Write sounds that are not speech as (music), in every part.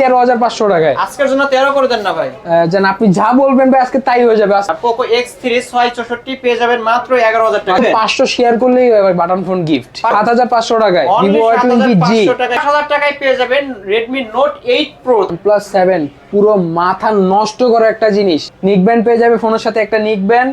তেরো হাজার পাঁচশো টাকায়। আজকের জন্য তেরো করে দেন না ভাই। যেন আপনি যা বলবেন ভাই আজকে তাই হয়ে যাবে। পোকো এক্স থ্রি ছয় চৌষট্টি পেয়ে যাবেন মাত্র এগারো হাজার টাকা। পাঁচশো শেয়ার করলেই বাটন ফোন গিফট সাত হাজার পাঁচশো টাকায়। ভিভো ওয়াই টোয়েন্টি জি হাজার টাকায় পেয়ে যাবেন Redmi note eight pro plus seven পুরো মাথা নষ্ট করা একটা জিনিস। নিক ব্যান্ড পেয়ে যাবে ফোনের সাথে একটা নিক ব্যান্ড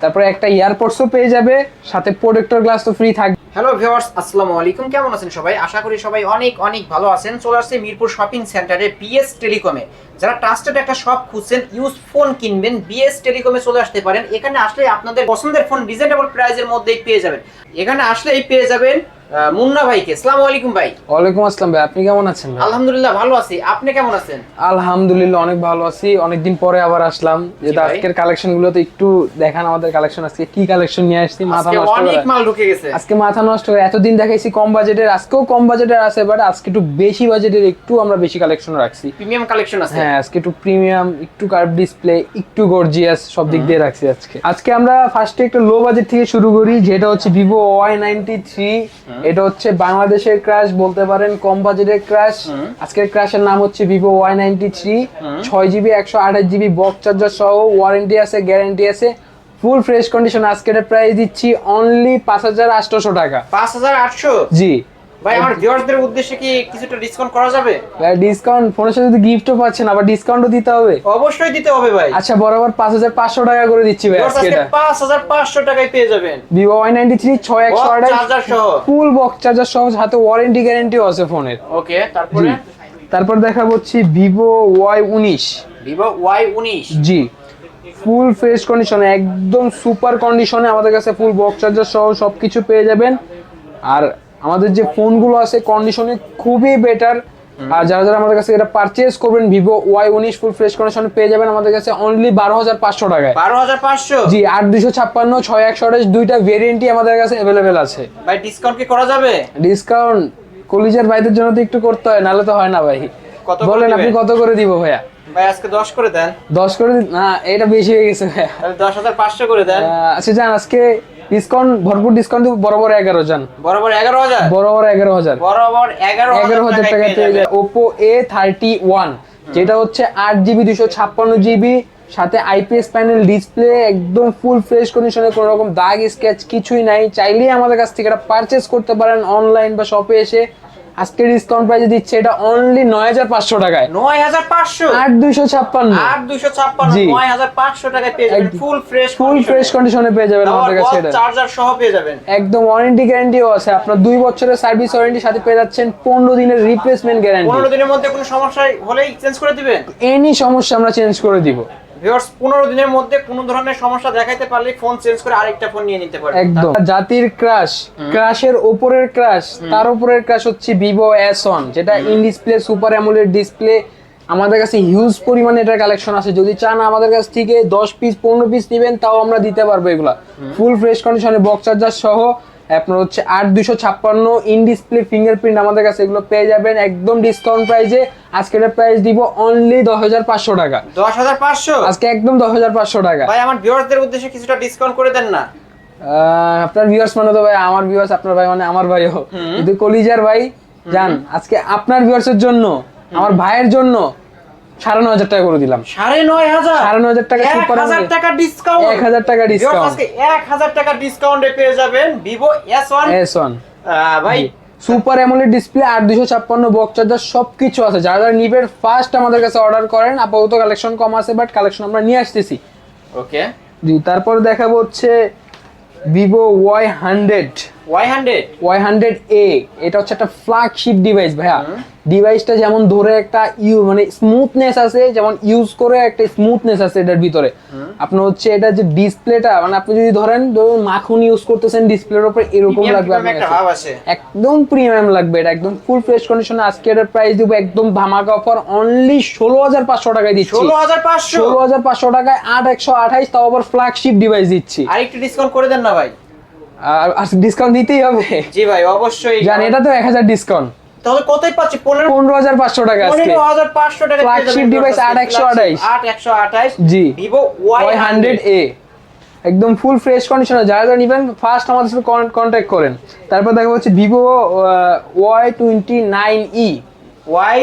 তারপরে একটা ইয়ারপডসও পেয়ে যাবে, সাথে প্রোটেক্টর গ্লাস তো ফ্রি থাকবে হ্যালো ভিউয়ার্স আসসালামু আলাইকুম। কেমন আছেন সবাই? আশা করি সবাই অনেক অনেক ভালো আছেন। চলে আসছে মিরপুর শপিং সেন্টারে বিএস টেলিকমে যারা ট্রাস্টেড একটা শপ খুঁজছেন ইউজ ফোন কিনবেন বিএস টেলিকমে চলে আসতে পারেন। এখানে আসলে আপনাদের পছন্দের ফোন রিজনেবল প্রাইসের মধ্যেই পেয়ে যাবেন। এখানে আসলেই পেয়ে যাবেন মুন্না ভাইকে। আসসালামু আলাইকুম ভাই। ওয়ালাইকুম আসসালাম ভাই আপনি কেমন আছেন ভাই? আলহামদুলিল্লাহ ভালো আছি। আপনি কেমন আছেন? আলহামদুলিল্লাহ অনেক ভালো আছি। অনেকদিন পরে আবার আসলাম। যেহেতু আজকের কালেকশনগুলো তো একটু দেখান আমাদের কালেকশন আজকে কি কালেকশন নিয়ে আসছি মাথা নষ্ট অনেক মাল ঢুকে গেছে। আজকে মাথা নষ্ট করে। এতদিন দেখাইছি কম বাজেটের আজকেও কম বাজেটের আছে বাট আজকে একটু বেশি বাজেটের একটু আমরা বেশি কালেকশন রাখছি। প্রিমিয়াম কালেকশন আছে। হ্যাঁ আজকে একটু প্রিমিয়াম একটু কার্ভ ডিসপ্লে একটু গর্জিয়াস সব দিক দিয়ে রাখছি আজকে। আজকে আমরা ফার্স্টে একটু লো বাজেট থেকে শুরু করি যেটা হচ্ছে ভিভো ওয়াই নাইনটি থ্রি এটা হচ্ছে বাংলাদেশের ক্র্যাশ বলতে পারেন কম বাজেটের ক্র্যাশ আজকের ক্র্যাশের নাম হচ্ছে ভিভো ওয়াই নাইনটি থ্রি ছয় জিবি একশো আঠাশ জিবি বক্স চার্জার সহ ওয়ারেন্টি আছে গ্যারেন্টি আছে। ফুল ফ্রেশ কন্ডিশন আজকের প্রাইস দিচ্ছি অনলি পাঁচ হাজার আটশোশো টাকা। পাঁচ হাজার আটশো? জি। ভাই আমার ভিউয়ার্সদের উদ্দেশ্যে কি কিছুটা ডিসকাউন্ট করা যাবে? ভাই ডিসকাউন্ট ফোনের সাথে যদি গিফটও পাচ্ছেন আবার ডিসকাউন্টও দিতে হবে। অবশ্যই দিতে হবে ভাই। আচ্ছা বরাবর পাঁচ হাজার পাঁচশো টাকা করে দিচ্ছি ভাই আজকে এটা। পাঁচ হাজার পাঁচশো টাকায় পেয়ে যাবেন। ছয় একশো Box আঠাশ সহ। ফুল বক্স চার্জার সহ সাথে ওয়ারেন্টি গ্যারেন্টিও আছে ফোনের ওকে তারপরে? তারপর দেখা হচ্ছে উনিশ। ভিভো ওয়াই উনিশ। জি। ফুল ফ্রেশ কন্ডিশনে একদম সুপার কন্ডিশনে আমাদের কাছে ফুল বক্স চার্জার সহ সবকিছু পেয়ে যাবেন। আর আমাদের যে ফোনগুলো আছে কন্ডিশনে খুবই বেটার আর যারা যারা আমাদের কাছে এটা পারচেজ করবেন ভিভো ওয়াই উনিশ ফুল ফ্রেশ কন্ডিশন পেয়ে যাবেন আমাদের কাছে অনলি বারো হাজার পাঁচশো টাকায়। বারো হাজার পাঁচশো? জি আট দুশো ছাপ্পান্ন ছয় একশো আঠাশ দুইটা ভেরিয়েন্টই আমাদের কাছে অ্যাভেলেবেল আছে। ভাই ডিসকাউন্ট কি করা যাবে? ডিসকাউন্ট কলিজার ভাইদের জন্য তো একটু করতে হয় নাহলে তো হয় না ভাই। বলেন আপনি কত করে দিব ভাইয়া? ভাই আজকে দশ করে দেন। দশ করে দিন না এটা বেশি হয়ে গেছে ভাইয়া। তাহলে দশ হাজার পাঁচশো করে দেন। আচ্ছা যান আজকে ডিসকাউন্ট ভরপুর ডিসকাউন্ট দিব বরাবর এগারো জন বরাবর এগারো হাজার? বরাবর এগারো হাজার। বরাবর এগারো এগারো হাজার টাকা পেয়ে যায়। ওপো এ থার্টি ওয়ান যেটা হচ্ছে আট জিবি দুশো ছাপ্পান্ন জিবি সাথে আইপিএস প্যানেল ডিসপ্লে একদম ফুল ফ্রেশ কন্ডিশনে কোনো রকম দাগ স্কেচ কিছুই নাই। চাইলেই আমাদের কাছ থেকে এটা পারচেস করতে পারেন অনলাইন বা শপে এসে। আজকে ডিসকাউন্ট প্রাইসে দিচ্ছে এটা অনলি নয় হাজার পাঁচশো টাকায়। নয় হাজার পাঁচশো? আট দুইশো ছাপ্পান্ন। আট ছাপ্পান্ন নয় হাজার পাঁচশো টাকায় পেয়ে যাবেন ফুল ফ্রেশ ফুল ফ্রেশ কন্ডিশনে পেয়ে যাবেন আমাদের কাছে এটা। চার্জার সহ পেয়ে যাবেন। একদম ওয়ারেন্টি গ্যারান্টিও আছে। আপনার দুই বছরের সার্ভিস ওয়ারেন্টি সাথে পেয়ে যাচ্ছেন পনেরো দিনের রিপ্লেসমেন্ট গ্যারান্টি পনেরো দিনের মধ্যে কোনো সমস্যা হলেই চেঞ্জ করে দিবেন? এনি সমস্যা আমরা চেঞ্জ করে দিব। ভিউয়ার্স পনেরো দিনের মধ্যে কোনো ধরনের সমস্যা দেখাইতে পারলে ফোন চেঞ্জ করে আরেকটা ফোন নিয়ে নিতে পারবেন একদম। জাতির ক্রাশ ক্রাশের উপরের ক্রাশ তার উপরের ক্রাশ হচ্ছে ভিভো এস ওয়ান যেটা in display super AMOLED display আমাদের কাছে হিউজ পরিমাণে এটার কালেকশন আছে। যদি চান আমাদের কাছ থেকে দশ পিস পনেরো পিস নেবেন তাও আমরা দিতে পারব এগুলা। ফুল ফ্রেশ কন্ডিশনে বক্স চার্জার সহ আপনার হচ্ছে আট দুশো ছাপ্পান্ন ইন ডিসপ্লে ফিঙ্গারপ্রিন্ট আমাদের কাছে এগুলো পেয়ে যাবেন একদম ডিসকাউন্ট প্রাইসে আজকের প্রাইস দিব অনলি দশ হাজার পাঁচশো টাকা। দশ হাজার পাঁচশো? আজকে একদম দশ হাজার পাঁচশো টাকা। ভাই আমার ভিউয়ার্সদের উদ্দেশ্যে কিছুটা ডিসকাউন্ট করে দেন না। আপনার ভিউয়ার্স মানে তো ভাই আমার ভিউয়ার্স আপনার ভাই মানে আমার ভাইও। কিন্তু কলিজার ভাই জান আজকে আপনার ভিউয়ার্স এর জন্য আমার ভাইয়ের জন্য সাড়ে নয় হাজার টাকা করে দিলাম। সাড়ে নয় হাজার? সাড়ে নয় হাজার টাকা super হাজার টাকা ডিসকাউন্ট এক হাজার টাকা ডিসকাউন্ট এক হাজার টাকা ডিসকাউন্টে পেয়ে যাবেন Vivo S one S one ভাই। সুপার অ্যামোলেড ডিসপ্লে আট দুশো ছাপ্পান্ন বক্স চার্জার সব কিছু আছে। যারা যারা নিবেন ফার্স্ট আমাদের কাছে অর্ডার করেন আপাতত কালেকশন কম আছে বাট কালেকশন আমরা নিয়ে আসতেছি। ওকে জি তারপর দেখাবো হচ্ছে Vivo Y hundred Y hundred Y hundred A এটা হচ্ছে একটা ফ্ল্যাগশিপ ডিভাইস ভাইয়া। ডিভাইসটা যেমন ধরে একটা ইউ মানে স্মুথনেস আছে যেমন ইউজ করে একটা স্মুথনেস আছে এটার ভিতরে। আপনার হচ্ছে এটা যে ডিসপ্লেটা মানে আপনি যদি ধরেন ধরুন মাখন ইউজ করতেছেন ডিসপ্লের উপর এরকম লাগবে। একদম প্রিমিয়াম লাগবে এটা একদম ফুল ফ্রেশ কন্ডিশনে আজকে এটার প্রাইস দিব একদম ধামাকা অফার অনলি ষোলো হাজার পাঁচশো টাকায় দিচ্ছি। ষোলো হাজার পাঁচশো? ষোলো হাজার পাঁচশো টাকায় আট একশো আঠাইশ তাও আবার ফ্ল্যাগশিপ ডিভাইস দিচ্ছি। আর একটু ডিসকাউন্ট করে দেন না ভাই। আর ডিসকাউন্ট দিতেই হবে। জি ভাই অবশ্যই। জানি এটা তো এক হাজার ডিসকাউন্ট তাহলে কতই পাচ্ছি? পনেরো হাজার পাঁচশো টাকা পনেরো হাজার পাঁচশো টাকা যাবেন device ভিউয়ার্স, 8128 আট একশো আঠাইশ। জি। ভিভো ওয়াই হান্ড্রেড এ একদম ফুল ফ্রেশ কন্ডিশনে যারা যারা নিবেন ফার্স্ট আমাদের সাথে কন্ট্যাক্ট করেন। তারপর দেখা হচ্ছে Vivo Y twenty nine E Y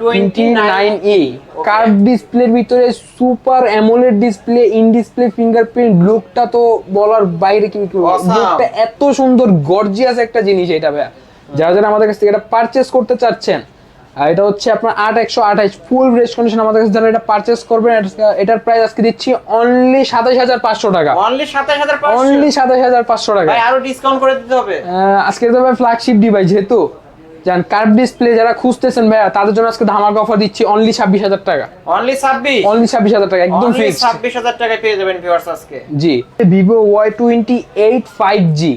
twenty nine E curve ডিসপ্লের ভিতরে super AMOLED display in display fingerprint লুকটা তো বলার বাইরে কিন্তু Awesome. লুকটা এত সুন্দর গর্জিয়াস একটা জিনিস এটা ভাইয়া। যারা যারা আমাদের কাছ থেকে এটা পারচেস করতে চাচ্ছেন এটা হচ্ছে আপনার আট একশো আঠাইশ ফুল রেস কন্ডিশন আমাদের কাছে যারা এটা পারচেস করবেন এটা- এটার প্রাইস আজকে দিচ্ছি অনলি সাতাশ হাজার পাঁচশো টাকা। অনলি সাতাশ হাজার অনলি সাতাশ হাজার পাঁচশো টাকা। আরও ডিসকাউন্ট করে দিতে হবে। আজকে তো ফ্ল্যাগশিপ ডিভাইস যেহেতু জান কার্ভ ডিসপ্লে যারা খুঁজতেছেন ভাইয়া তাদের জন্য আজকে ধামাকা অফার দিচ্ছি অনলি ছাব্বিশ হাজার টাকা। অনলি ছাব্বিশ? অনলি ছাব্বিশ হাজার টাকা একদম ফিক্সড ছাব্বিশ হাজার টাকায় পেয়ে যাবেন ভিউয়ার্স আজকে। জি। Vivo Y twenty eight five G.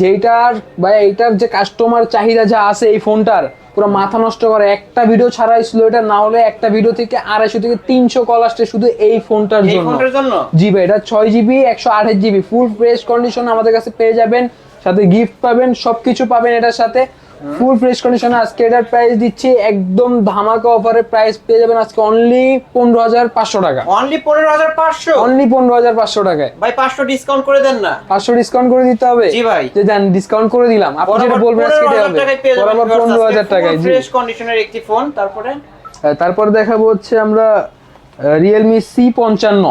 যেটার ভাই এইটার যে কাস্টমার চাহিদা যা আছে এই ফোনটার পুরো মাথা নষ্ট করে। একটা ভিডিও ছাড়াই ছিল এটা না হলে একটা ভিডিও থেকে আড়াইশো থেকে তিনশো কল আসছে শুধু এই ফোনটার এই ফোনটার জন্য? জি ভাই এটা ছয় জিবি একশো আঠাশ জিবি ফুল ফ্রেশ কন্ডিশন আমাদের কাছে পেয়ে যাবেন। সাথে গিফট পাবেন সবকিছু পাবেন এটার সাথে। ফুল ফ্রেশ কন্ডিশনে আজকে এটার প্রাইস দিচ্ছি একদম ধামাকা অফারে প্রাইস পেয়ে যাবেন আজকে অনলি পনেরো হাজার পাঁচশো টাকা। অনলি পনেরো হাজার পাঁচশো? অনলি পনেরো হাজার পাঁচশো টাকায়। ভাই পাঁচশো ডিসকাউন্ট করে দেন না। পাঁচশো ডিসকাউন্ট করে দিতে হবে? জি ভাই। যে দেন ডিসকাউন্ট করে দিলাম। আপনি যেটা বলবেন আজকে এটাই হবে। বরাবর পনেরো হাজার টাকায় জি। ফ্রেশ কন্ডিশনের একটি ফোন তারপরে? তারপর দেখাবো হচ্ছে আমরা রিয়েলমি সি পঞ্চান্ন।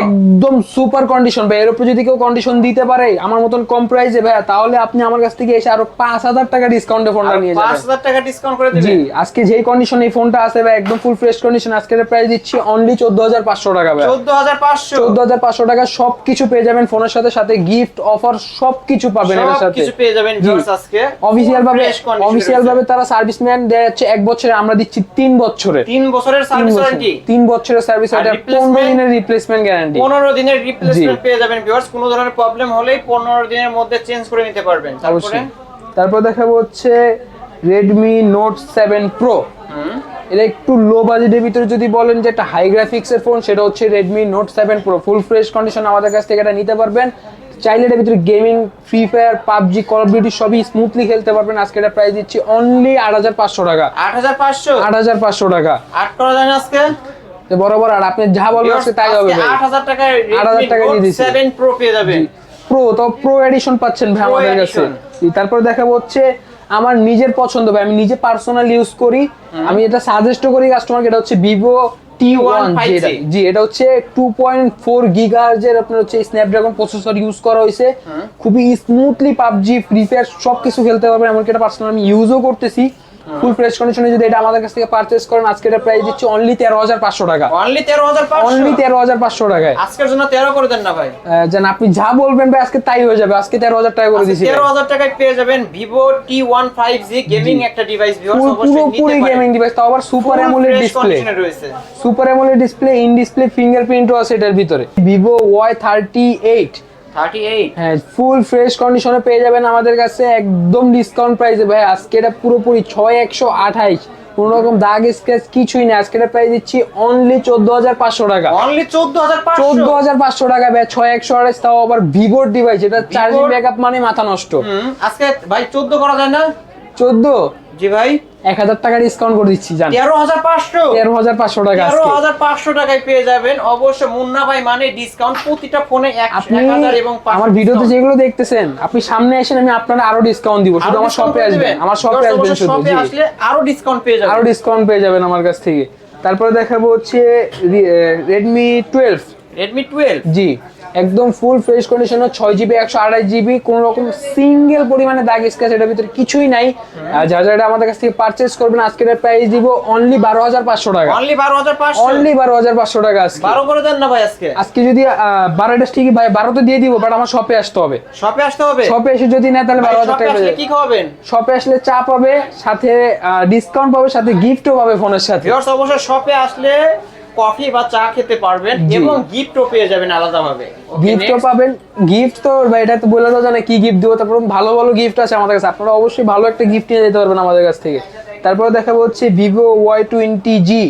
একদম সুপার কন্ডিশন ভাই। এর উপর যদি কেউ কন্ডিশন দিতে পারে আমার মতন কম প্রাইসে ভাই তাহলে আপনি আমার কাছ থেকে এসে আরও পাঁচ হাজার টাকা ডিসকাউন্টে ফোনটা নিয়ে পাঁচ হাজার টাকা ডিসকাউন্ট করে জি আজকে যেই কন্ডিশন এই ফোনটা আছে ভাই একদম ফুল ফ্রেশ কন্ডিশন আজকের প্রাইস দিচ্ছি অনলি চোদ্দ হাজার পাঁচশো টাকা ভাই চোদ্দ হাজার পাঁচশো। চোদ্দ হাজার পাঁচশো টাকা সবকিছু পেয়ে যাবেন ফোনের সাথে সাথে গিফট অফার সবকিছু পাবেন এর সব সাথে। কিছু পেয়ে যাবেন। আজকে। অফিসিয়াল ভাবে অফিসিয়াল ভাবে তারা সার্ভিস ম্যান দেওয়া যাচ্ছে এক বছরে আমরা দিচ্ছি তিন বছরে তিন বছরের তিন সার্ভিস ওয়ারেন্টি তিন বছরের সার্ভিস ওয়ারেন্টি পনেরো দিনের রিপ্লেসমেন্ট গ্যারান্টি পনেরো দিনের রিপ্লেসমেন্ট পেয়ে যাবেন ভিউয়ার্স কোনো ধরনের প্রবলেম হলেই পনেরো দিনের মধ্যে চেঞ্জ করে নিতে পারবেন। তারপরে? তারপর দেখাবো হচ্ছে নোট সেভেন প্রো হুম, এটা একটু লো বাজেটের ভিতরে যদি বলেন যে একটা হাই গ্রাফিক্সের ফোন সেটা হচ্ছে Redmi note seven pro full fresh condition আমাদের কাছ থেকে এটা নিতে পারবেন। চাইলে এটার ভিতরে gaming Free Fire PUBG Call of Duty সবই স্মুথলি খেলতে পারবেন। আজকে এটা প্রাইস দিচ্ছি অনলি আট হাজার পাঁচশো টাকা। আট হাজার পাঁচশো? আট হাজার পাঁচশো টাকা। আট করা যায় আজকে? বরাবর আর আপনি যা বলবেন তাই হবে ভাই। আট হাজার টাকায় 8,000 টাকা দিয়ে দিছি। সেভেন প্রো পেয়ে যাবেন। প্রো তো প্রো এডিশন পাচ্ছেন ভাই আমাদের কাছে। তারপর দেখাবো হচ্ছে আমার নিজের পছন্দ ভাই আমি নিজে পার্সোনাল ইউজ করি। আমি এটা সাজেস্ট করি কাস্টমারকে এটা হচ্ছে ভিভো টি ওয়ান জি এটা হচ্ছে টু পয়েন্ট ফোর গিগাহার্জের আপনার হচ্ছে স্ন্যাপড্রাগন প্রসেসর ইউজ করা হয়েছে। খুবই স্মুথলি পাবজি ফ্রি ফায়ার সব কিছু খেলতে পারবেন এমনকি এটা পার্সোনাল আমি ইউজও করতেছি। ফুল ফ্রেশ কন্ডিশনে যদি এটা আমাদের কাছ থেকে পারচেস করেন আজকে এটা প্রাইস দিচ্ছি অনলি তেরো হাজার পাঁচশো টাকা। অনলি তেরো হাজার অনলি পাঁচশো তেরো হাজার পাঁচশো টাকায়। আজকের জন্য তেরো করে দেন না ভাই। যেন আপনি যা বলবেন ভাই আজকে তাই হয়ে যাবে। আজকে তেরো হাজার টাকা করে দিছি তেরো হাজার টাকায় পেয়ে যাবেন Vivo T one five G. Gaming একটা ডিভাইস ভিউয়ার্স অবশ্যই নিতে গেমিং ডিভাইস তাও আবার super AMOLED display super AMOLED display in display ফিঙ্গারপ্রিন্টও আছে এটার ভিতরে। Vivo Y thirty eight thirty eight হ্যাঁ ফুল ফ্রেশ কন্ডিশনে পেয়ে যাবেন আমাদের কাছে একদম ডিসকাউন্ট প্রাইসে ভাই আজকে এটা পুরোপুরি ছয় একশো আঠাইশ। কোনো রকম দাগ স্ক্র্যাচ কিছুই না আজকে এটা প্রাইস দিচ্ছি অনলি চোদ্দ হাজার পাঁচশো টাকা। অনলি চোদ্দ হাজার চোদ্দ হাজার পাঁচশো টাকা ভাই ছয় একশো আঠাইশ তাও আবার ভিভোর ডিভাইস এটা চার্জিং ব্যাকআপ মানে মাথা নষ্ট। আজকে ভাই চোদ্দ করা যায় না? চোদ্দ? জি ভাই। এক হাজার টাকা ডিসকাউন্ট করে দিচ্ছি জান। তেরো হাজার পাঁচশো। তেরো হাজার পাঁচশো টাকা তেরো হাজার পাঁচশো টাকায় পেয়ে যাবেন। অবশ্য মুন্না ভাই মানে ডিসকাউন্ট প্রতিটা ফোনে এক হাজার এবং আমার ভিডিওতে যেগুলো দেখতেছেন আপনি সামনে আসেন আমি আপনারা আরও ডিসকাউন্ট দিব শুধু আমার শপে আসবেন আমার শপে আসবেন শুধু আসলে আরও ডিসকাউন্ট পেয়ে যাবেন। আরও ডিসকাউন্ট পেয়ে যাবেন আমার কাছ থেকে। তারপরে দেখাবো হচ্ছে রেডমি টুয়েলভ রেডমি টুয়েলভ জি একদম ফুল ফ্রেশ কন্ডিশনে ছয় জিবি একশো আড়াই জিবি কোনো রকম সিঙ্গেল পরিমাণে দাগ স্ক্যাচ এটার ভিতরে কিছুই নাই। যারা যারা আমাদের কাছ থেকে পারচেস করবেন আজকের প্রাইস দিব অনলি বারো হাজার পাঁচশো টাকা। অনলি বারো হাজার পাঁচশো? অনলি বারো হাজার পাঁচশো টাকা আজকে। বারো করে দেন না ভাই আজকে? আজকে যদি বারোটা ঠিকই ভাই বারোতে দিয়ে দিব বাট আমার শপে আসতে হবে। শপে আসতে হবে? শপে এসে যদি নেয় তাহলে বারো হাজার টাকা কি খাওয়াবেন? শপে আসলে চা পাবে সাথে ডিসকাউন্ট পাবে সাথে গিফটও পাবে ফোনের সাথে। ভিউয়ার্স অবশ্য শপে আসলে কফি বা চা খেতে পারবেন। এবং গিফটও পেয়ে যাবেন আলাদাভাবে। ভাবে গিফটও? পাবেন। গিফট তো ভাই এটা তো বলে দাও জানা কি গিফট দিব। তারপর ভালো ভালো গিফট আছে আমাদের কাছে। আপনারা অবশ্যই ভালো একটা গিফট নিয়ে যেতে পারবেন আমাদের কাছ থেকে। তারপরে দেখাবো হচ্ছে Vivo Y twenty G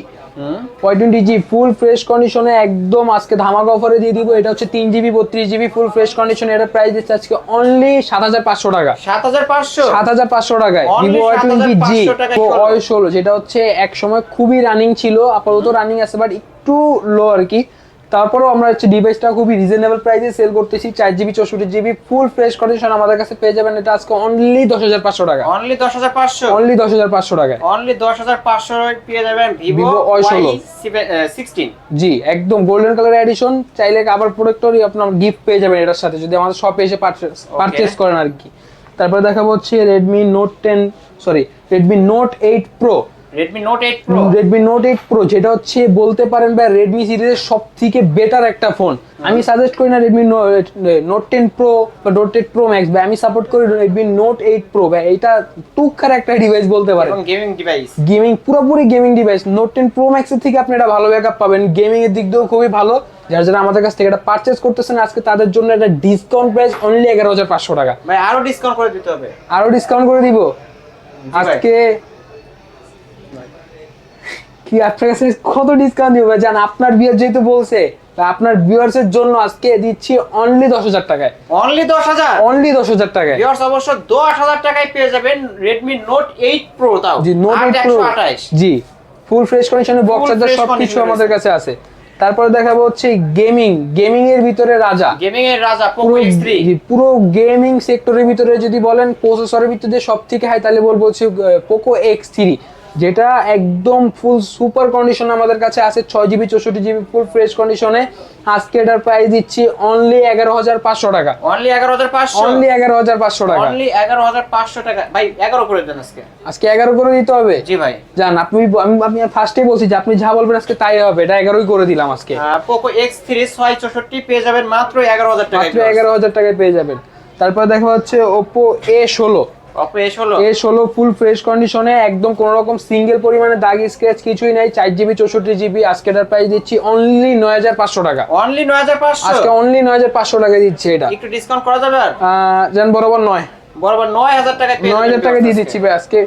twenty G full fresh কন্ডিশনে একদম আজকে ধামাকা অফারে দিয়ে দিব। এটা হচ্ছে তিন জিবি বত্রিশ জিবি ফুল ফ্রেশ কন্ডিশনে এটা প্রাইস দিচ্ছে আজকে অনলি সাত হাজার পাঁচশো টাকা। সাত হাজার পাঁচশো? সাত হাজার পাঁচশো টাকায়। ভিভো ওয়াই টোয়েন্টি জি 7,500 টাকায় প্রো ষোলো। ওয়াই ষোলো যেটা হচ্ছে এক সময় খুবই রানিং ছিল। আপাতত রানিং আছে বাট একটু লো আর কি। তারপরেও আমরা হচ্ছে ডিভাইসটা খুবই রিজনেবল প্রাইসে সেল করতেছি চার জিবি চৌষট্টি জিবি ফুল ফ্রেশ কন্ডিশন আমাদের কাছে পেয়ে যাবেন এটা আজকে অনলি দশ হাজার পাঁচশো টাকা। অনলি দশ হাজার পাঁচশো? অনলি দশ হাজার পাঁচশো টাকা অনলি দশ হাজার পাঁচশো পেয়ে যাবেন ভিভো ওয়াই Y16 সিক্সটিন জি একদম গোল্ডেন কালার এডিশন চাইলে আবার প্রোডাক্টরই আপনার গিফট পেয়ে যাবেন এটার সাথে যদি আমাদের শপে এসে পারচেস করেন আর কি। তারপরে দেখাবো হচ্ছে Redmi note ten sorry Redmi note eight pro Redmi note eight pro যেটা হচ্ছে বলতে পারেন ভাই রেডমি সিরিজের সব থেকে বেটার একটা ফোন আমি সাজেস্ট করি না রেডমি নোট টেন প্রো বা নোট এইট প্রো ম্যাক্স ভাই। আমি সাপোর্ট করি রেডমি নোট এইট প্রো ভাই। এটা টুকখার একটা ডিভাইস বলতে পারেন। গেমিং ডিভাইস গেমিং পুরোপুরি gaming device note ten pro ম্যাক্সের থেকে আপনি এটা ভালো ব্যাকআপ পাবেন। গেমিং এর দিক দিয়েও খুবই ভালো। যারা যারা আমাদের কাছ থেকে এটা পারচেস করতেছেন আজকে তাদের জন্য এটা ডিসকাউন্ট প্রাইস অনলি এগারো হাজার পাঁচশো টাকা। ভাই আরও ডিসকাউন্ট করে দিতে হবে। আরও ডিসকাউন্ট করে দিব। আজকে কি আপনার কাছে কত ডিসকাউন্ট দিব জান আপনার বিয়ার যেহেতু বলছে আপনার ভিউয়ার্স এর জন্য আজকে দিচ্ছি অনলি দশ হাজার টাকায়। অনলি দশ হাজার? অনলি দশ হাজার টাকায়। ভিউয়ার্স অবশ্য দশ হাজার টাকায় পেয়ে যাবেন রেডমি নোট এইট প্রো তাও। জি নোট এইট প্রো জি ফুল ফ্রেশ কন্ডিশনে বক্স চার্জার fresh সবকিছু আমাদের কাছে আছে। তারপরে দেখাবো হচ্ছে গেমিং গেমিং এর ভিতরে রাজা গেমিং এর রাজা পোকো পুরো এক্স থ্রি জি, পুরো গেমিং সেক্টরের ভিতরে যদি বলেন প্রসেসরের ভিতরে সব থেকে হাই তাহলে বলব হচ্ছে পোকো এক্স থ্রি যেটা একদম ফুল সুপার কন্ডিশন আমাদের কাছে আছে ছয় জিবি চৌষট্টি জিবি ফুল ফ্রেশ কন্ডিশনে আজকে এটার প্রাইস দিচ্ছি অনলি এগারো হাজার পাঁচশো টাকা। অনলি এগারো হাজার পাঁচশো? অনলি এগারো হাজার পাঁচশো টাকা। অনলি এগারো হাজার পাঁচশো টাকা। ভাই এগারো করে দেন আজকে। আজকে এগারো করে দিতে হবে? জি ভাই। জান আপনি আমি আমি ফার্স্টেই বলছি যে আপনি যা বলবেন আজকে তাই হবে এটা এগারোই করে দিলাম আজকে। পোকো এক্স থ্রি ছয় চৌষট্টি পেয়ে যাবেন মাত্র এগারো হাজার টাকা মাত্র এগারো হাজার টাকায় পেয়ে যাবেন। তারপর দেখা হচ্ছে ওপো এ ষোলো। এস হলো? ফুল ফ্রেশ কন্ডিশনে একদম কোনো রকম সিঙ্গেল পরিমাণে দাগ স্ক্র্যাচ কিছুই নাই আজকে এটার প্রাইস দিচ্ছি অনলি নয় হাজার পাঁচশো টাকা। অনলি নয় হাজার পাঁচশো? আজকে অনলি নয় হাজার পাঁচশো টাকা দিচ্ছে এটা। একটু ডিসকাউন্ট করা যাবে আর? আহ, বরাবর নয়। বরাবর টাকা দিয়ে দিচ্ছি ভাই আজকে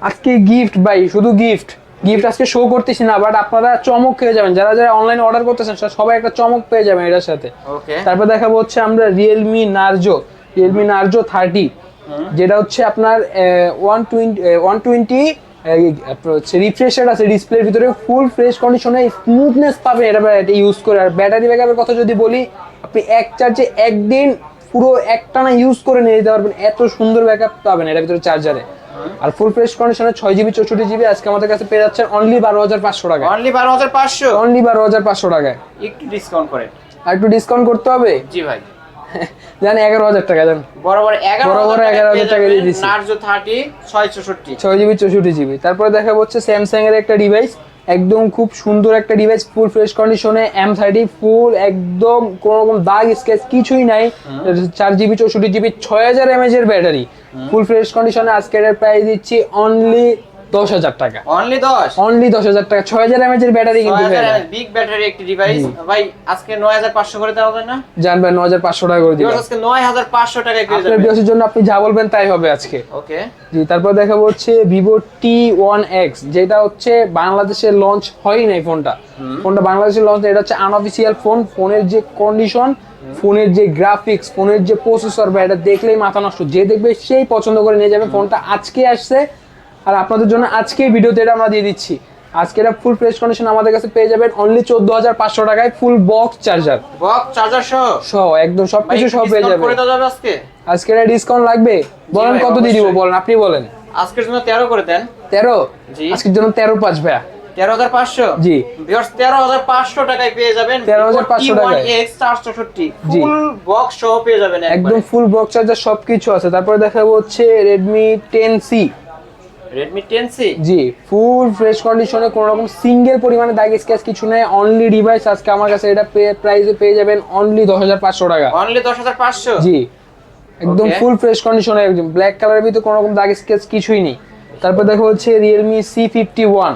আজকে গিফট ভাই শুধু গিফট গিফট আজকে শো করতেছি না বাট আপনারা চমক খেয়ে যাবেন। যারা যারা অনলাইনে অর্ডার করতেছেন সবাই একটা চমক পেয়ে যাবেন এটার সাথে। ওকে তারপর দেখাবো হচ্ছে আমরা Realme Narzo Realme Narzo thirty যেটা হচ্ছে আপনার ওয়ান টোয়েন্টি ওয়ান টোয়েন্টি হচ্ছে রিফ্রেশার আছে ডিসপ্লের ভিতরে ফুল ফ্রেশ কন্ডিশনে স্মুথনেস পাবেন। এটা এটা ইউজ করে আর ব্যাটারি ব্যাকআপের কথা যদি বলি আপনি এক চার্জে একদিন পুরো একটানা ইউজ করে নিয়ে যেতে পারবেন। এত সুন্দর ব্যাকআপ পাবেন এটার ভিতরে চার্জারে আর ফুল ফ্রেশ কন্ডিশনে ছয় জিবি চৌষট্টি জিবি আজকে আমাদের কাছে পেয়ে যাচ্ছেন অনলি বারো হাজার পাঁচশো টাকা অনলি বারো হাজার পাঁচশো? অনলি বারো হাজার পাঁচশো টাকায়। একটু ডিসকাউন্ট করে। আর একটু ডিসকাউন্ট করতে হবে? জি ভাই। (laughs) জান এগারো হাজার টাকা জান। বরাবর এগারো হাজার টাকা দিয়ে দিচ্ছি। নার্জো থার্টি ছয় চৌষট্টি। ছয় জিবি চৌষট্টি জিবি। তারপরে দেখা হচ্ছে স্যামসাং এর একটা ডিভাইস একদম খুব সুন্দর একটা ডিভাইস ফুল ফ্রেশ কন্ডিশনে এম থার্টি ফুল একদম কোনো রকম দাগ স্কেচ কিছুই নাই। চার জিবি চৌষট্টি জিবি ছয় হাজার এমএচ এর ব্যাটারি ফুল ফ্রেশ কন্ডিশনে আজকে এটার প্রাইস দিচ্ছি অনলি দশ হাজার টাকা। অনলি দশ? অনলি দশ হাজার টাকা। ছয় হাজার এমএচ এর ব্যাটারি কিন্তু বিগ ব্যাটারি একটি ডিভাইস ভাই আজকে নয় হাজার পাঁচশো করে দেওয়া যায় না? জানবেন ন হাজার পাঁচশো টাকা করে দিবেন আজকে নয় হাজার পাঁচশো পেয়ে আপনার বিয়সের জন্য আপনি যা বলবেন তাই হবে আজকে। ওকে জি তারপর দেখাবো হচ্ছে ভিভো টি ওয়ান এক্স যেটা হচ্ছে বাংলাদেশে লঞ্চ হয়ই নাই ফোনটা ফোনটা বাংলাদেশে লঞ্চ এটা হচ্ছে আনঅফিসিয়াল ফোন ফোনের যে কন্ডিশন ফোনের যে গ্রাফিক্স ফোনের যে প্রসেসর বা এটা দেখলেই মাথা নষ্ট। যে দেখবে সেই পছন্দ করে নিয়ে যাবে ফোনটা আজকে আসছে। আর আপনাদের জন্য আজকে ভিডিওতে এটা আমরা দিয়ে দিচ্ছি। আজকে এটা ফুল ফ্রেশ কন্ডিশন আমাদের কাছে পেয়ে যাবেন অনলি 14500 টাকায় full box charger box charger সহ? সহ একদম সবকিছু সহ পেয়ে যাবেন। আজকে। আজকে এটা ডিসকাউন্ট লাগবে। বলেন কত দিয়ে দিব বলেন আপনি বলেন। আজকের জন্য 13 করে দেন। 13 জি। আজকের জন্য 13 পাঁচ ভাইয়া। 13500 জি। ভিউয়ার্স 13500 টাকায় পেয়ে যাবেন 13500 টাকায়। X 464 ফুল বক্স সহ পেয়ে যাবেন একদম ফুল বক্স চার্জার সবকিছু আছে। তারপরে দেখাবো হচ্ছে Redmi 10C Redmi 10C জি ফুল ফ্রেশ কন্ডিশনে কোনো রকম সিঙ্গেল পরিমাণে দাগ স্ক্র্যাচ কিছু নেই অনলি ডিভাইস আজকে আমার কাছে এটা প্রাইসে পেয়ে যাবেন অনলি 10500 টাকা। অনলি 10500 জি একদম ফুল ফ্রেশ কন্ডিশনে একদম ব্ল্যাক কালারের ভিতরে কোনো রকম দাগ স্ক্র্যাচ কিছুই নেই। তারপর দেখো হচ্ছে রিয়েলমি সি ফিফটি ওয়ান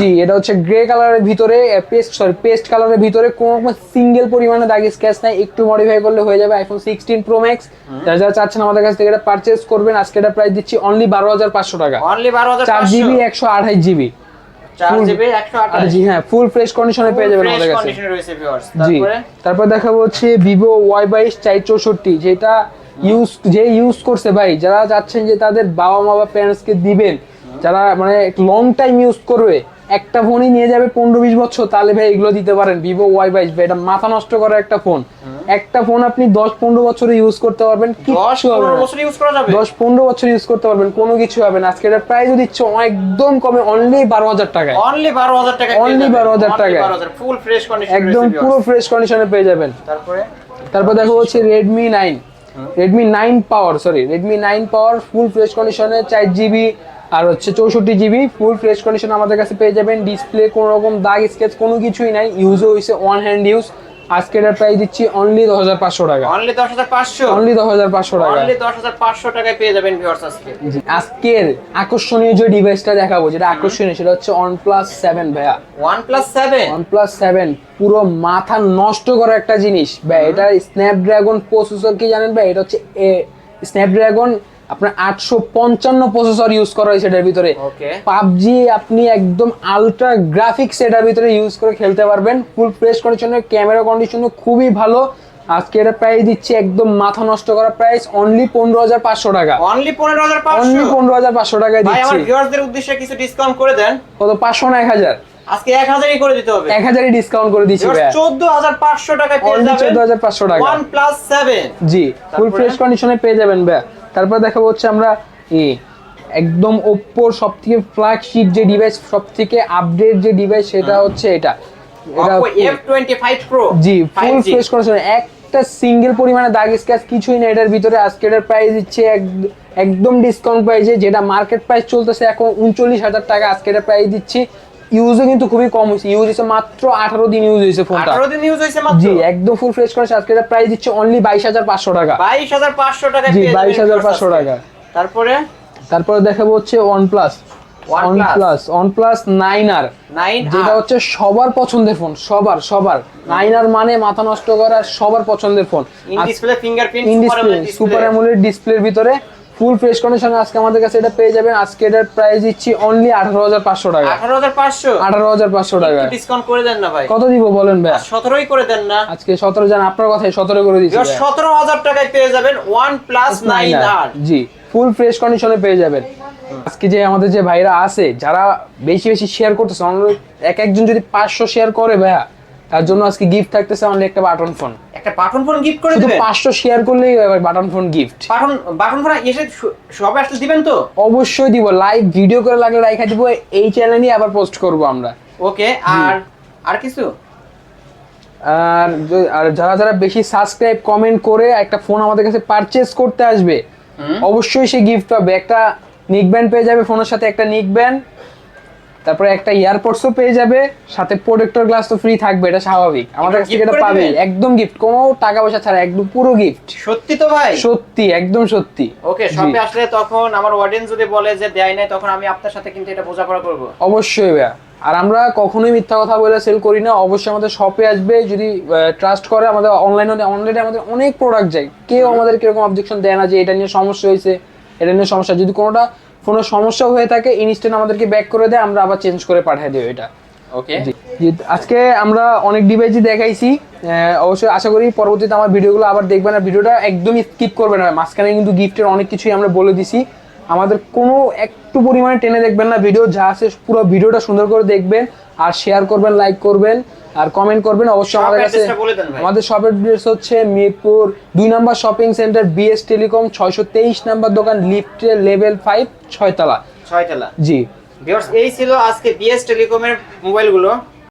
জি এটা হচ্ছে গ্রে কালারের ভিতরে পেস্ট সরি পেস্ট কালারের ভিতরে কোনো রকম সিঙ্গেল পরিমাণে দাগ স্ক্যাচ নাই একটু মডিফাই করলে হয়ে যাবে আইফোন সিক্সটিন প্রো ম্যাক্স যারা যারা চাচ্ছেন আমাদের কাছ থেকে এটা পারচেস করবেন আজকে এটা প্রাইস দিচ্ছি অনলি বারো হাজার পাঁচশো টাকা। অনলি বারো হাজার চার জিবি একশো আঠাশ জিবি হ্যাঁ ফুল ফ্রেশ কন্ডিশনে পেয়ে যাবেন আমাদের কাছে। তারপর? দেখাবো হচ্ছে ভিভো ওয়াই বাইশ চার চৌষট্টি যেটা ইউজ যে ইউজ করছে ভাই যারা চাচ্ছেন যে তাদের বাবা মা বা প্যারেন্টসকে দিবেন যারা মানে লং টাইম ইউজ করবে একটা ফোনই নিয়ে যাবে পনেরো বিশ বছর তাহলে ভাই এগুলো দিতে পারেন। ভিভো ওয়াই বাইশ ভাই এটা মাথা নষ্ট করা একটা ফোন একটা ফোন আপনি দশ পনেরো বছরে ইউজ করতে পারবেন হবে যাবে? দশ পনেরো বছর ইউজ করতে পারবেন কোনো কিছু হবে না। আজকে এটা প্রাইস দিচ্ছে একদম কমে অনলি বারো হাজার টাকায়। অনলি বারো হাজার টাকা Only 12,000 টাকায়। ফুল ফ্রেশ কন্ডিশন একদম পুরো ফ্রেশ কন্ডিশনে পেয়ে যাবেন। তারপরে? তারপর দেখো হচ্ছে Redmi nine Redmi nine power sorry Redmi nine power full fresh কন্ডিশনে চার জিবি আর হচ্ছে চৌষট্টি জিবি ফুল ফ্রেশ কন্ডিশন আমাদের কাছে পেয়ে যাবেন। ডিসপ্লে কোনো রকম দাগ স্কেচ কোনো কিছুই নাই ইউজও হয়েছে ওয়ান হ্যান্ড ইউজ আজকে এটার প্রাইস দিচ্ছি অনলি দশ হাজার পাঁচশো টাকা। অনলি দশ হাজার পাঁচশো? অনলি দশ হাজার পাঁচশো টাকা। অনলি দশ হাজার পাঁচশো টাকায় পেয়ে যাবেন ভিউয়ার্স আজকে। আজকের আকর্ষণীয় যে ডিভাইসটা দেখাবো যেটা আকর্ষণীয় সেটা হচ্ছে OnePlus 7 ভাইয়া। ওয়ান প্লাস সেভেন OnePlus 7 পুরো মাথা নষ্ট করা একটা জিনিস। ভাই এটা স্ন্যাপড্রাগন প্রসেসর কি জানেন ভাই? এটা হচ্ছে স্ন্যাপড্রাগন আপনার আটশো পঞ্চান্ন প্রসেসর ইউজ করা হয়েছে এটার ভিতরে। পাবজি আপনি একদম আলট্রা গ্রাফিক্স এটার ভিতরে ইউজ করে খেলতে পারবেন। ফুল ফ্রেশ কন্ডিশনের ক্যামেরা কন্ডিশন খুবই ভালো। আজকে এটা প্রাইস দিচ্ছি একদম মাথা নষ্ট করা প্রাইস অনলি পনেরো হাজার পাঁচশো টাকা। অনলি পনেরো হাজার অনলি পনেরো হাজার পাঁচশো টাকায় ভাই দিচ্ছি। উদ্দেশ্যে কিছু ডিসকাউন্ট করে দেন। কত? পাঁচশো না এক হাজার? আজকে এক হাজারই করে দিতে হবে। এক হাজারই ডিসকাউন্ট করে দিচ্ছি হাজার পাঁচশো টাকায় পেয়ে যাবেন চোদ্দ হাজার পাঁচশো টাকা। জি ফুল? ফ্রেশ কন্ডিশনে পেয়ে যাবেন ভাইয়া। তারপর দেখাবো হচ্ছে আমরা এ একদম ওপ্পোর সব থেকে ফ্ল্যাগশিপ যে ডিভাইস সব থেকে আপডেট যে ডিভাইস সেটা হচ্ছে এটা। এটা Oppo F25 Pro জি ফুল 5G ফ্রেশ কন্ডিশন একটা সিঙ্গেল পরিমাণে দাগ স্ক্যাচ কিছুই না এটার ভিতরে আজকে এটার প্রাইস দিচ্ছে এক- একদম ডিসকাউন্ট প্রাইসে যেটা মার্কেট প্রাইস চলতেছে এখন উনচল্লিশ হাজার টাকা আজকে এটার প্রাইস দিচ্ছি। ইউজও কিন্তু খুবই কম হয়েছে ইউজ হয়েছে মাত্র আঠারো দিন ইউজ হয়েছে ফোনটা 18 দিন ইউজ হয়েছে মাত্র? জি একদম ফুল ফ্রেশ কন্ডিশন আজকে এটার প্রাইস দিচ্ছে অনলি বাইশ হাজার পাঁচশো টাকা। 22500 টাকায় জি, পেয়ে যাবেন 22,500 viewers আজকে। টাকা। তারপরে? তারপরে দেখাবো হচ্ছে OnePlus OnePlus। OnePlus OnePlus 9R 9 যেটা হচ্ছে সবার পছন্দের ফোন সবার সবার। 9R মানে মাথা নষ্ট করার সবার পছন্দের phone in display fingerprint super AMOLED ডিসপ্লের ভিতরে ফুল ফ্রেশ কন্ডিশনে আজকে আমাদের কাছে এটা পেয়ে যাবেন। আজকে এটার প্রাইস দিচ্ছি অনলি আঠারো হাজার পাঁচশো টাকা। 18500 আঠারো হাজার পাঁচশো টাকা। ডিসকাউন্ট করে দেন না ভাই। কত দিব বলেন ভাই? 17ই করে দেন না। আজকে সতেরো জান আপনার কথাই সতেরো করে দিচ্ছি ভাইয়া। 17000 টাকায় পেয়ে যাবেন OnePlus 9R জি ফুল ফ্রেশ কন্ডিশনে পেয়ে যাবেন। আজকে যে আমাদের যে ভাইরা আছে যারা বেশি বেশি শেয়ার করতেছে এক একজন যদি পাঁচশো শেয়ার করে ভাইয়া তার জন্য আজকে গিফট থাকতেছে অনলি একটা বাটন ফোন একটা বাটন ফোন গিফট করে শুধু দিবেন পাঁচশো শেয়ার করলেই button phone gift button button phone এসে সবে আসতে দিবেন তো? অবশ্যই দিব। লাইভ ভিডিও করে লাগলে রাইখা দিব। এই চ্যানেলই আবার পোস্ট করব আমরা। ওকে আর আর কিছু? আর আর যারা যারা বেশি সাবস্ক্রাইব কমেন্ট করে একটা ফোন আমাদের কাছে পারচেজ করতে আসবে অবশ্যই সে গিফট পাবে। একটা নিক ব্যান্ড পেয়ে যাবে ফোনের সাথে একটা নিক ব্যান্ড তারপরে একটা ইয়ারপডসও পেয়ে যাবে সাথে প্রোটেক্টর গ্লাস তো ফ্রি থাকবে এটা স্বাভাবিক। আমাদের কাছ থেকে এটা পাবে একদম গিফট কোনো টাকা পয়সা ছাড়া একদম পুরো গিফট সত্যি তো ভাই? সত্যি একদম সত্যি। ওকে শপে আসলে তখন আমার অডিয়েন্স যদি বলে যে দেয় নাই তখন আমি আপনার সাথে কিন্তু এটা বোঝাপড়া করব। অবশ্যই ভাইয়া। আর আমরা কখনোই মিথ্যা কথা বলে সেল করি না অবশ্যই আমাদের শপে আসবে যদি ট্রাস্ট করে আমাদের অনলাইনে অনলাইনে আমাদের অনেক প্রোডাক্ট যায়। কেউ আমাদের কীরকম অবজেকশন দেয় না যে এটা নিয়ে সমস্যা হয়েছে এটা নিয়ে সমস্যা। যদি কোনোটা ফোনের সমস্যা হয়ে থাকে ইনস্ট্যান্ট আমাদেরকে ব্যাক করে দেয় আমরা আবার চেঞ্জ করে পাঠিয়ে দিই এটা ওকে আজকে আমরা অনেক ডিভাইসই দেখাইছি অবশ্যই আশা করি পরবর্তীতে আমার ভিডিওগুলো আবার দেখবেন আর ভিডিওটা একদমই স্কিপ করবেন না। মাঝখানে কিন্তু গিফটের অনেক কিছুই আমরা বলে দিছি। আমাদের কোনো একটু পরিমাণে টেনে দেখবেন না। ভিডিও যা আছে পুরো ভিডিওটা সুন্দর করে দেখবেন আর শেয়ার করবেন লাইক করবেন। আর কমেন্ট করবেন অবশ্যই আমাদের কাছে। আমাদের শপের অ্যাড্রেস হচ্ছে মিরপুর দুই নম্বর শপিং সেন্টার বিএস টেলিকম ছয়শো তেইশ নাম্বার দোকান লিফটে লেভেল ফাইভ ছয়তলা। ছয়তলা। জি। এই ছিল আজকে বিএস টেলিকমের মোবাইলগুলো